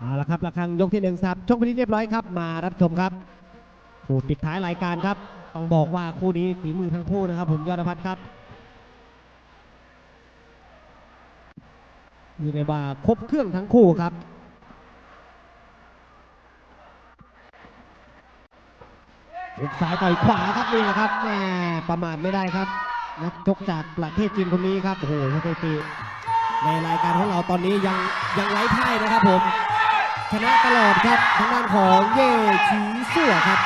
เอาละครับระฆังยกที่หนึ่งครับชกไปที่เรียบร้อยครับ มารับชมครับคู่ปิดท้ายรายการครับต้องบอกว่าคู่นี้ฝีมือทั้งคู่นะครับ ผมยอดพัฒน์ครับอยู่ในว่าครบเครื่องทั้งคู่ครับหุกซ้ายต่อยขวาครับนี่นะครับแหมประมาทไม่ได้ครับนักชกจากประเทศจีนคนนี้ครับโอ้โหสถิติในรายการของเราตอนนี้ยังยังไร้พ่ายนะครับผม ชนะตลอดครับทางด้านของเย่ชีสั่วครับ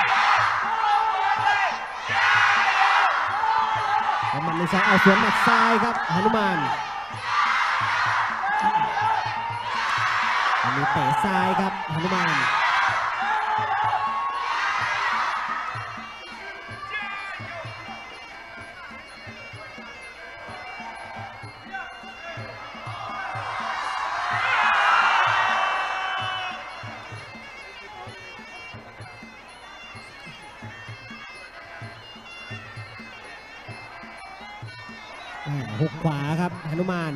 แล้วมันในซ้ายเอาสวนหมัดซ้ายครับหนุมานอันนี้เตะซ้ายครับหนุมาน หุกขวาครับหนุมาน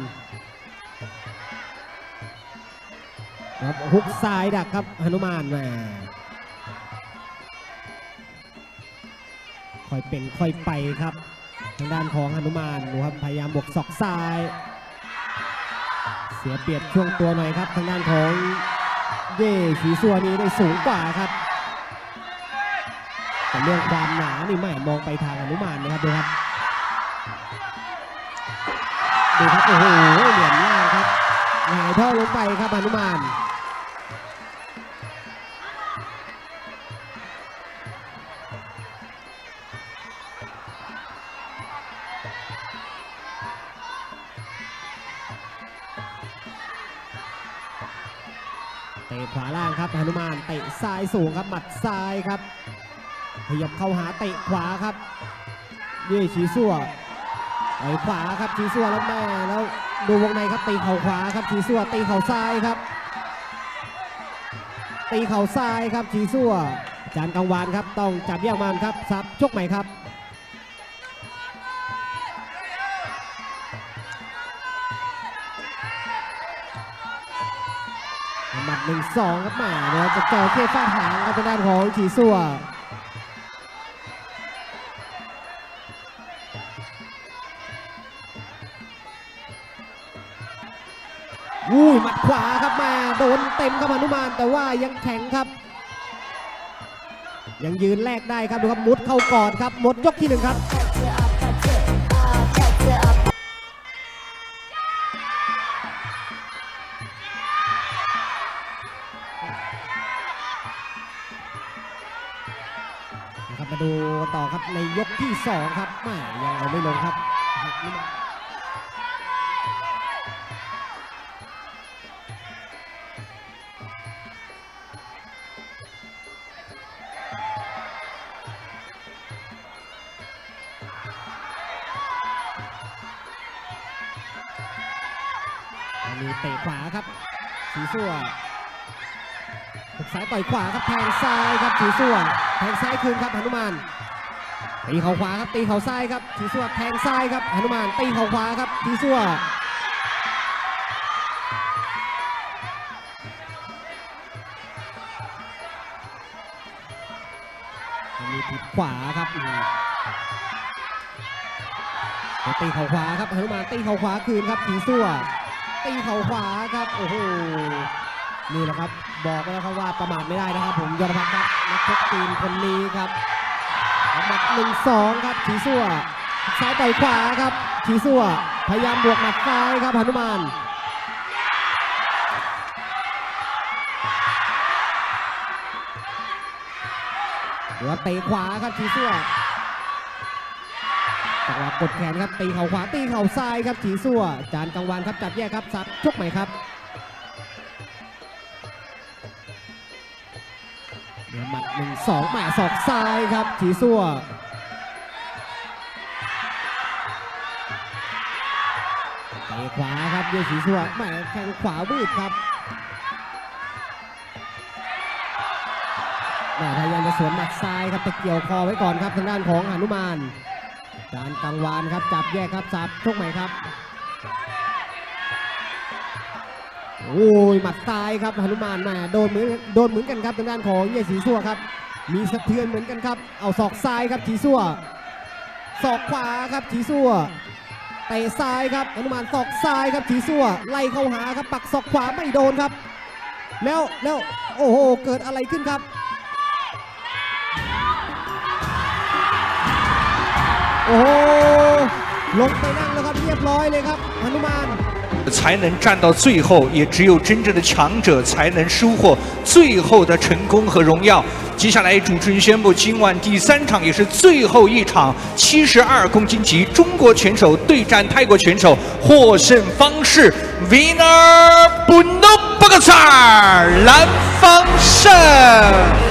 ครับหุกซ้ายดักครับหนุมานมาค่อยเป็นค่อยไปครับ ทางด้านของหนุมานดูครับพยายามบวกศอกซ้าย เสียเปรียบช่วงตัวหน่อยครับทางด้านของเย่ฉีซัวนี้ได้สูงกว่าครับแต่เรื่องความหนานี่ไม่มองไปทางหนุมานนะครับดูครับ ดูครับโอ้โหเหลี่ยมล่างครับหงายท่อลงไปครับอนุมานเตะขวาล่างครับหนุมานเตะซ้ายสูงครับหมัดซ้ายครับขยับเข้าหาเตะขวาครับเย่ชีสั่ว ไปขวาครับชีซัวแล้วแม่แล้วดูวงในครับตีเข่าขวาครับชีซัวตีเข่าซ้ายครับ ตีเข่าซ้ายครับชีซัวจานกังวานครับต้องจับแยกมันครับซับชกใหม่ครับหมัดหนึ่งสองครับแหม่เดี๋ยวจะเจอเคฟาหางครับทางด้านของชีซัว อุ้ยหมัดขวาครับมาโดนเต็มครับหนุมานแต่ว่ายังแข็งครับ ยังยืนแลกได้ครับดูครับมุดเข้ากอดครับหมดยกที่หนึ่งครับนะครับมาดูต่อครับในยกที่สองครับแม่ยังเอาไม่ลงครับ หักนิดนึงอันนี้เตะขวาครับสีสั่วหุกซ้ายต่อยขวาครับแทงซ้ายครับสีสั่วแทงซ้ายคืนครับหนุมานตีเข่าขวาครับตีเข่าซ้ายครับสีสั่วแทงซ้ายครับหนุมานตีเข่าขวาครับสีสั่วอันนี้ผิดขวาครับตีเข่าขวาครับหนุมานตีเข่าขวาคืนครับสีสั่ว ตีเข่าขวาครับ โอ้โห นี่แหละครับ บอกไว้แล้วครับว่าประมาทไม่ได้นะครับ ผมยอดพัฒน์ครับนักชกจีนคนนี้ครับหมัดหนึ่งสองครับฉีสั่วซ้ายต่อยขวาครับฉีสั่วพยายามบวกหมัดซ้ายครับหนุมานเดี๋ยวเตะขวาครับฉีสั่ว จังหวะกดแขนครับตีเข่าขวาตีเข่าซ้ายครับฉีสั่วจานกังวานครับจับแยกครับสับชกใหม่ครับเดี๋ยวหมัดหนึ่งสองแหม่ศอกซ้ายครับฉีสั่วเตะขวาครับเยฉีสั่วแหม่แข้งขวาบืดครับแหมพยายามจะสวนหมัดซ้ายครับแต่เกี่ยวคอไว้ก่อนครับทางด้านของหนุมาน จานกังวานครับจับแยกครับสับชกใหม่ครับโอ้ยหมัดซ้ายครับหนุมานมาโดนเหมือนโดนเหมือนกันครับทางด้านของเย่สีซัวครับ มีสะเทือนเหมือนกันครับ เอาศอกซ้ายครับจีซัวศอกขวาครับจีซัวเตะซ้ายครับหนุมานศอกซ้ายครับจีซัวไล่เข้าหาครับปักศอกขวาไม่โดนครับ แล้วแล้วโอ้โหเกิดอะไรขึ้นครับ โอ้โหลงไปนั่งแล้วครับเรียบร้อยเลยครับหนุมาน 才能站到最后，也只有真正的强者才能收获最后的成功和荣耀。接下来，主持人宣布，今晚第三场也是最后一场七十二公斤级中国拳手对战泰国拳手，获胜方式 winner b u n o b a g a s a r 蓝方胜。